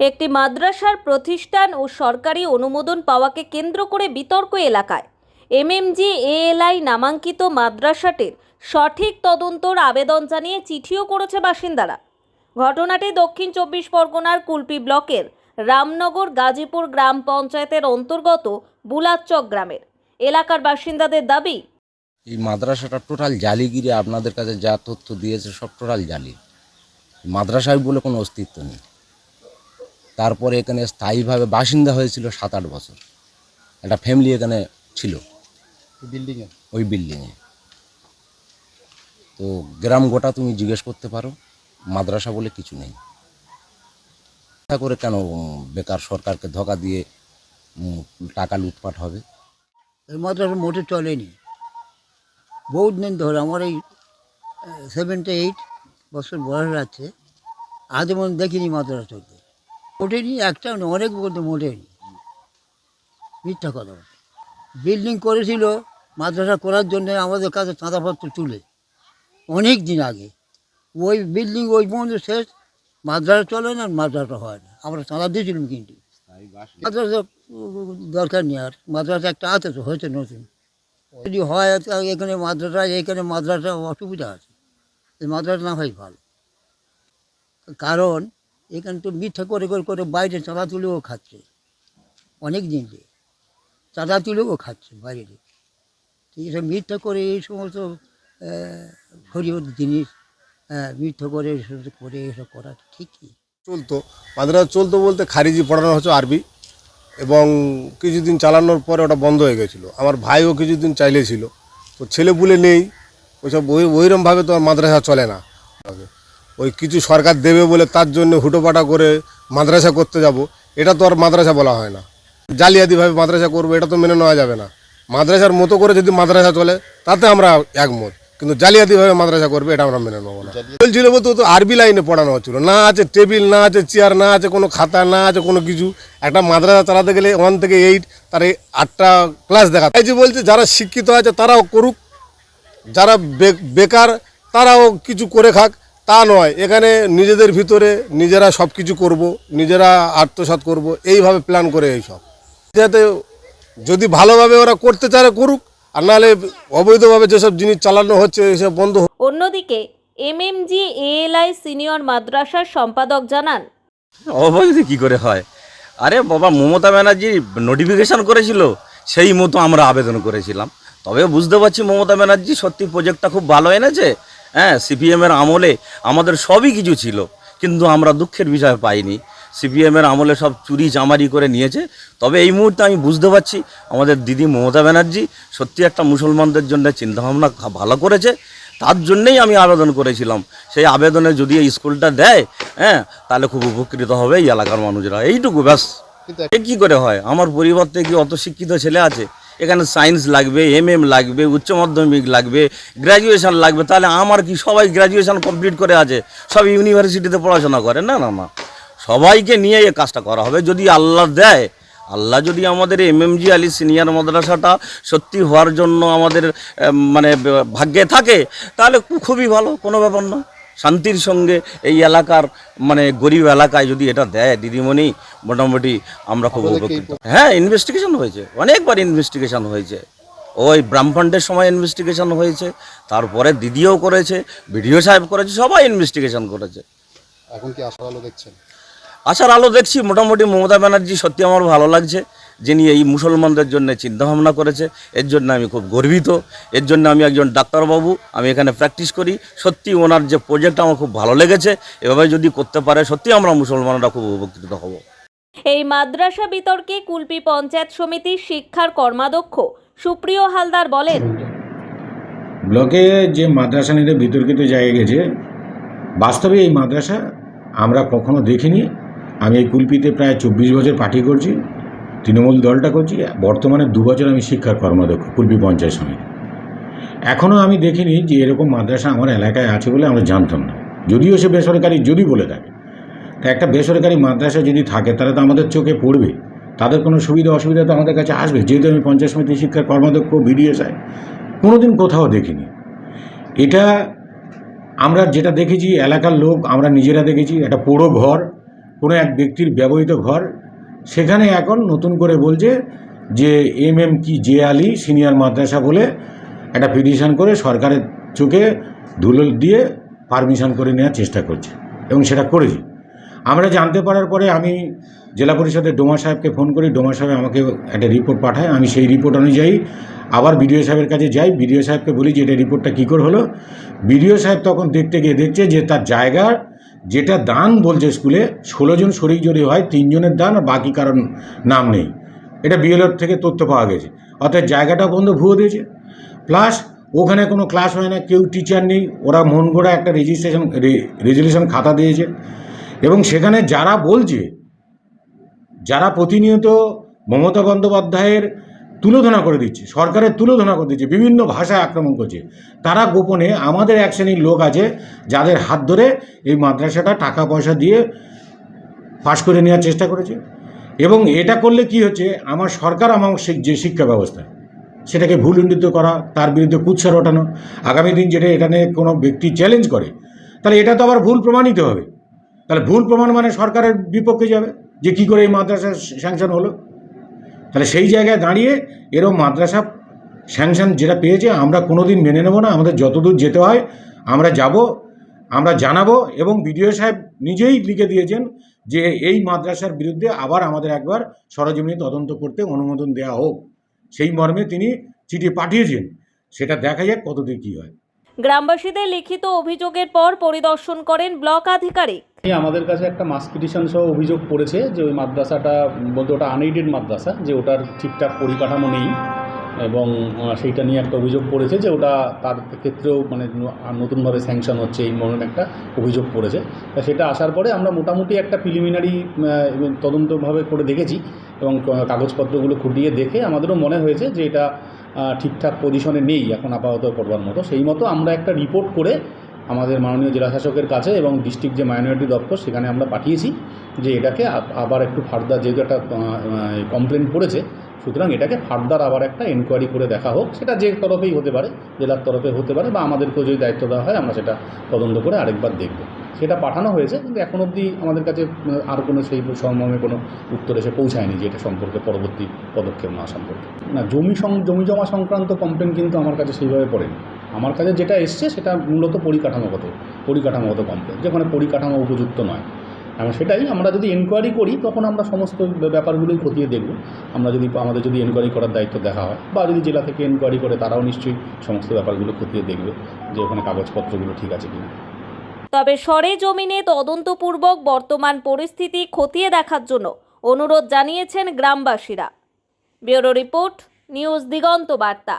একটি মাদ্রাসার প্রতিষ্ঠান ও সরকারি অনুমোদন পাওয়াকে কেন্দ্র করে বিতর্ক এলাকায়। এমএমজি এএলআই নামাঙ্কিত মাদ্রাসাটির সঠিক তদন্তর আবেদন জানিয়ে চিঠিও করেছে বাসিন্দারা। ঘটনাটি দক্ষিণ চব্বিশ পরগনার কুলপি ব্লকের রামনগর গাজীপুর গ্রাম পঞ্চায়েতের অন্তর্গত বুলাচক গ্রামের। এলাকার বাসিন্দাদের দাবি, এই মাদ্রাসাটা টোটাল জালিগিরি আপনাদের কাছে যা তথ্য দিয়েছে সব টোটাল জালি। মাদ্রাসায় বলে কোনো অস্তিত্ব নেই। তারপরে এখানে স্থায়ীভাবে বাসিন্দা হয়েছিল সাত আট বছর। একটা ফ্যামিলি এখানে ছিল। বিল্ডিংয়ে ওই বিল্ডিংয়ে তো গ্রাম গোটা তুমি জিজ্ঞেস করতে পারো মাদ্রাসা বলে কিছু নেই। করে কেন বেকার সরকারকে ধোকা দিয়ে টাকা লুটপাট হবে? এই মাদ্রাসা মোটে চলেনি। বহুত দিন ধরে আমার এই সেভেন্টি এইট বছর বয়স আছে। আজ মনে দেখিনি মাদ্রাসা চলতে মোটেনি একটা অনেক বলতে মোটেনি মিথ্যা কথা বিল্ডিং করেছিল, মাদ্রাসা করার জন্য আমাদের কাছে চাঁদাপত্র তুলে অনেক দিন আগে। ওই বিল্ডিং ওই পর্যন্ত শেষ, মাদ্রাসা চলে না, মাদ্রাসা হয় না। আমরা চাঁদা দিয়েছিলাম কিন্তু। মাদ্রাসা, দরকার নেই আর। মাদ্রাসা একটা আছে তো, হয়েছে নতুন। যদি হয়, এখানে মাদ্রাসা এখানে মাদ্রাসা অসুবিধা আছে। এই মাদ্রাসা না হয় ভালো। কারণ এখানে তো মিথ্যা করে করে করে বাইরে চাঁদা তুলেও খাচ্ছে। অনেক দিন দিয়ে চাঁদা তুলেও খাচ্ছে বাইরে। এইসব মিথ্যা করে এই সমস্ত শরীয়ত জিনিস মিথ্যা করে এসব করে এসব করা ঠিক কি চলতো। মাদ্রাসা চলতো বলতে খারিজি পড়ানো হচ্ছে আরবি এবং কিছুদিন চালানোর পরে ওটা বন্ধ হয়ে গেছিল। আমার ভাইও কিছুদিন চাইলেছিল। তো ছেলে পুলে নেই। ওইসব ওই ওইরমভাবে তো আর মাদ্রাসা চলে না। ওই কিছু সরকার দেবে বলে তার জন্য হুটোপাটা করে মাদ্রাসা করতে যাব, এটা তো আর মাদ্রাসা বলা হয় না। জালিয়াতিভাবে মাদ্রাসা করব, এটা তো মেনে নেওয়া যাবে না। মাদ্রাসার মতো করে যদি মাদ্রাসা চলে, তাতে আমরা একমত। কিন্তু জালিয়াতিভাবে মাদ্রাসা করবে, এটা আমরা মেনে নেব না। চলছিল বলতে তো আরবি লাইনে পড়ানো হচ্ছিল। না আছে টেবিল, না আছে চেয়ার, না আছে কোনো খাতা, না আছে কোনো কিছু। একটা মাদ্রাসা চালাতে গেলে ওয়ান থেকে এইট, তার এই আটটা ক্লাস দেখা। তাই যে বলছে, যারা শিক্ষিত আছে তারাও করুক, যারা বেকার তারাও কিছু করে খাক। তা নয় এখানে নিজেদের ভিতরে নিজেরা সব কিছু করব নিজেরা আত্মসাৎ করব এইভাবে প্ল্যান করে এইসব। যাতে যদি ভালোভাবে ওরা করতে চায় করুক আর নাহলে অবৈধভাবে যেসব জিনিস চালানো হচ্ছে এসব বন্ধ হোক। অন্যদিকে এমএমজি এএলআই সিনিয়র মাদ্রাসার সম্পাদক জানান অবৈধ কি করে হয়? আরে বাবা মমতা ব্যানার্জি নোটিফিকেশন করেছিল সেই মতো আমরা আবেদন করেছিলাম। তবে বুঝতে পারছি মমতা ব্যানার্জি সত্যি প্রজেক্টটা খুব ভালো এনেছে হ্যাঁ সিপিএমের আমলে আমাদের সবই কিছু ছিল কিন্তু আমরা দুঃখের বিষয় পাইনি। সিপিএমের আমলে সব চুরি চামারি করে নিয়েছে। তবে এই মুহূর্তে আমি বুঝতে পারছি আমাদের দিদি মমতা ব্যানার্জি সত্যি একটা মুসলমানদের জন্য চিন্তাভাবনা ভালো করেছে। তার জন্যেই আমি আবেদন করেছিলাম। সেই আবেদনে যদি এই স্কুলটা দেয় হ্যাঁ তাহলে খুব উপকৃত হবে এই এলাকার মানুষরা। এইটুকু ব্যাস। এ কী করে হয়? আমার পরিবার থেকে কি অত শিক্ষিত ছেলে আছে? এখানে সায়েন্স লাগবে এম এম লাগবে, উচ্চ মাধ্যমিক লাগবে গ্র্যাজুয়েশন লাগবে, তাহলে আমার কি সবাই গ্র্যাজুয়েশন কমপ্লিট করে আছে? সব ইউনিভার্সিটিতে পড়াশোনা করে? না না না। সবাইকে নিয়ে এই কাজটা করা হবে। যদি আল্লাহ দেয়, আল্লাহ যদি আমাদের এমএমজি আলী সিনিয়র মাদ্রাসাটা সত্যি হওয়ার জন্য আমাদের মানে ভাগ্যে থাকে, তাহলে খুবই ভালো, কোনো ব্যাপার না শান্তির সঙ্গে এই এলাকার মানে গরিব এলাকায় যদি এটা দেয় দিদিমণি মোটামুটি আমরা খুব উপকৃত। হ্যাঁ ইনভেস্টিগেশন হয়েছে। অনেকবার ইনভেস্টিগেশন হয়েছে। ওই ব্রাহ্মণের সময় ইনভেস্টিগেশন হয়েছে তারপরে দিদিও করেছে বিডিও সাহেব করেছে সবাই ইনভেস্টিগেশন করেছে। এখন কি আশার আলো দেখছেন? আশার আলো দেখছি মোটামুটি মমতা ব্যানার্জি সত্যি আমার ভালো লাগছে। যিনি এই মুসলমানদের জন্য চিন্তাভাবনা করেছে এর জন্য আমি খুব গর্বিত। এর জন্য আমি একজন ডাক্তারবাবু আমি এখানে প্র্যাকটিস করি। সত্যি ওনার যে প্রজেক্ট আমার খুব ভালো লেগেছে এভাবে যদি করতে পারে সত্যি আমরা মুসলমানরা খুব উপকৃত হব। এই মাদ্রাসা বিতর্কে কুলপি পঞ্চায়েত সমিতির শিক্ষার কর্মাধ্যক্ষ সুপ্রিয় হালদার বলেন ব্লকে যে মাদ্রাসা নিয়ে বিতর্কিত জায়গায় গেছে বাস্তবে এই মাদ্রাসা আমরা কখনো দেখিনি। আমি এই কুলপিতে প্রায় চব্বিশ বছর পার্টি করছি। তৃণমূল দলটা করছি, বর্তমানে দু বছর আমি শিক্ষার কর্মাধ্যক্ষ কুলপি পঞ্চায়েত সমিতি। এখনও আমি দেখিনি যে এরকম মাদ্রাসা আমার এলাকায় আছে বলে আমরা জানতাম না। যদিও সে বেসরকারি যদি বলে থাকে। তা একটা বেসরকারি মাদ্রাসা যদি থাকে, তাহলে তো আমাদের চোখে পড়বে। তাদের কোনো সুবিধা অসুবিধা তো আমাদের কাছে আসবে। যেহেতু আমি পঞ্চায়েত সমিতি শিক্ষার কর্মাধ্যক্ষ বিডিও সাহেব কোনোদিন কোথাও দেখিনি। এটা আমরা যেটা দেখেছি, এলাকার লোক, আমরা নিজেরা দেখেছি, একটা পোড়ো ঘর, কোনো এক ব্যক্তির ব্যবহৃত ঘর সেখানে এখন নতুন করে বলছে যে এম এম কি জে আলী সিনিয়র মাদ্রাসা বলে একটা পিটিশন করে সরকারের চোখে ধুলো দিয়ে পারমিশন করে নেওয়ার চেষ্টা করছে এবং সেটা করেছি। আমরা জানতে পারার পরে আমি জেলা পরিষদের ডোমা সাহেবকে ফোন করি, ডোমা সাহেব আমাকে একটা রিপোর্ট পাঠায়, আমি সেই রিপোর্ট অনুযায়ী আবার বিডিও সাহেবের কাছে যাই, বিডিও সাহেবকে বলি যে এটা রিপোর্টটা কী করে হলো? বিডিও সাহেব তখন দেখতে গিয়ে দেখছে যে তার জায়গার যেটা দান বলছে স্কুলে, ষোলো জন শরিক যদি হয় তিনজনের দান, আর বাকি কারণ নাম নেই। এটা বিএলওর থেকে তথ্য পাওয়া গেছে। অর্থাৎ জায়গাটা বন্ধ, ভুয়ো দিয়েছে। প্লাস ওখানে কোনো ক্লাস হয় না, কেউ টিচার নেই, ওরা মন গড়া একটা রেজিস্ট্রেশন রেজুলেশন খাতা দিয়েছে। এবং সেখানে যারা বলছে, যারা প্রতিনিয়ত মমতা বন্দ্যোপাধ্যায়ের তুলোধনা করে দিচ্ছে, সরকারের তুলোধনা করে দিচ্ছে, বিভিন্ন ভাষায় আক্রমণ করছে। তারা গোপনে আমাদের এক শ্রেণির লোক আছে, যাদের হাত ধরে এই মাদ্রাসাটা টাকা পয়সা দিয়ে পাশ করে নেওয়ার চেষ্টা করেছে। এবং এটা করলে কি হচ্ছে, আমার সরকার আমার যে শিক্ষা ব্যবস্থা, সেটাকে ভুল ইন্ডিত করা, তার বিরুদ্ধে কুৎসা রটানো, আগামী দিন যেটা এটা নিয়ে কোনো ব্যক্তি চ্যালেঞ্জ করে, তাহলে এটা তো আবার ভুল প্রমাণিত হবে। তাহলে ভুল প্রমাণ মানে সরকারের বিপক্ষে যাবে, যে কি করে এই মাদ্রাসা স্যাংশন হলো। তাহলে সেই জায়গায় দাঁড়িয়ে এরকম মাদ্রাসা স্যাংশন যেটা পেয়েছে, আমরা কোনো দিন মেনে নেব না, আমাদের যতদূর যেতে হয়, আমরা যাব, আমরা জানাব এবং বিডিও সাহেব নিজেই লিখে দিয়েছেন যে এই মাদ্রাসার বিরুদ্ধে আবার আমাদের একবার সরজমিনে তদন্ত করতে অনুমোদন দেওয়া হোক। সেই মর্মে তিনি চিঠি পাঠিয়েছেন। সেটা দেখা যাক কতদূর কী হয়। গ্রামবাসীদের লিখিত অভিযোগের পর পরিদর্শন করেন ব্লক আধিকারিক। আমাদের কাছে একটা মাস পিটিশন সহ অভিযোগ পড়েছে যে ওই মাদ্রাসাটা, বলতে ওটা আনএইডেড মাদ্রাসা, যে ওটার ঠিকঠাক পরিকাঠামো নেই। এবং সেইটা নিয়ে একটা অভিযোগ করেছে যে ওটা তার ক্ষেত্রেও মানে নতুনভাবে স্যাংশন হচ্ছে এই মনে একটা অভিযোগ করেছে তা সেটা আসার পরে আমরা মোটামুটি একটা প্রিলিমিনারি তদন্তভাবে করে দেখেছি এবং কাগজপত্রগুলো খুঁটিয়ে দেখে আমাদেরও মনে হয়েছে যে এটা ঠিকঠাক পজিশনে নেই এখন আপাতত করবার মতো। সেই মতো আমরা একটা রিপোর্ট করে আমাদের মাননীয় জেলাশাসকের কাছে এবং ডিস্ট্রিক্ট যে মাইনরিটি দপ্তর, সেখানে আমরা পাঠিয়েছি যে এটাকে আবার একটু ফার্দার, যেহেতু একটা কমপ্লেন পড়েছে, সুতরাং এটাকে ফার্দার আবার একটা এনকোয়ারি করে দেখা হোক। সেটা যে তরফেই হতে পারে, জেলার তরফে হতে পারে, বা আমাদেরকেও যদি দায়িত্ব দেওয়া হয়, আমরা সেটা তদন্ত করে আরেকবার দেখব। সেটা পাঠানো হয়েছে, কিন্তু এখন অবধি আমাদের কাছে আর কোনো সেই সম্বন্ধে কোনো উত্তর এসে পৌঁছায়নি যে এটা সম্পর্কে পরবর্তী পদক্ষেপ নেওয়া সম্পর্কে। না, জমি জমি জমা সংক্রান্ত কমপ্লেন কিন্তু আমার কাছে সেইভাবে পড়েনি। আমার কাছে যেটা এসছে সেটা মূলত পরিকাঠামোগত পরিকাঠামোগত কমপ্লেন যেখানে পরিকাঠামো উপযুক্ত নয়। এবং সেটাই আমরা যদি এনকোয়ারি করি, তখন আমরা সমস্ত ব্যাপারগুলোই খতিয়ে দেখব। আমরা যদি আমাদের যদি এনকোয়ারি করার দায়িত্ব দেখা হয়, বা যদি জেলা থেকে এনকোয়ারি করে, তারাও নিশ্চয়ই সমস্ত ব্যাপারগুলো খতিয়ে দেখবে যে ওখানে কাগজপত্রগুলো ঠিক আছে কিনা। তবে সরে জমিনে তদন্তপূর্বক বর্তমান পরিস্থিতি খতিয়ে দেখার জন্য অনুরোধ জানিয়েছেন গ্রামবাসীরা। ব্যুরো রিপোর্ট, নিউজ দিগন্ত বার্তা।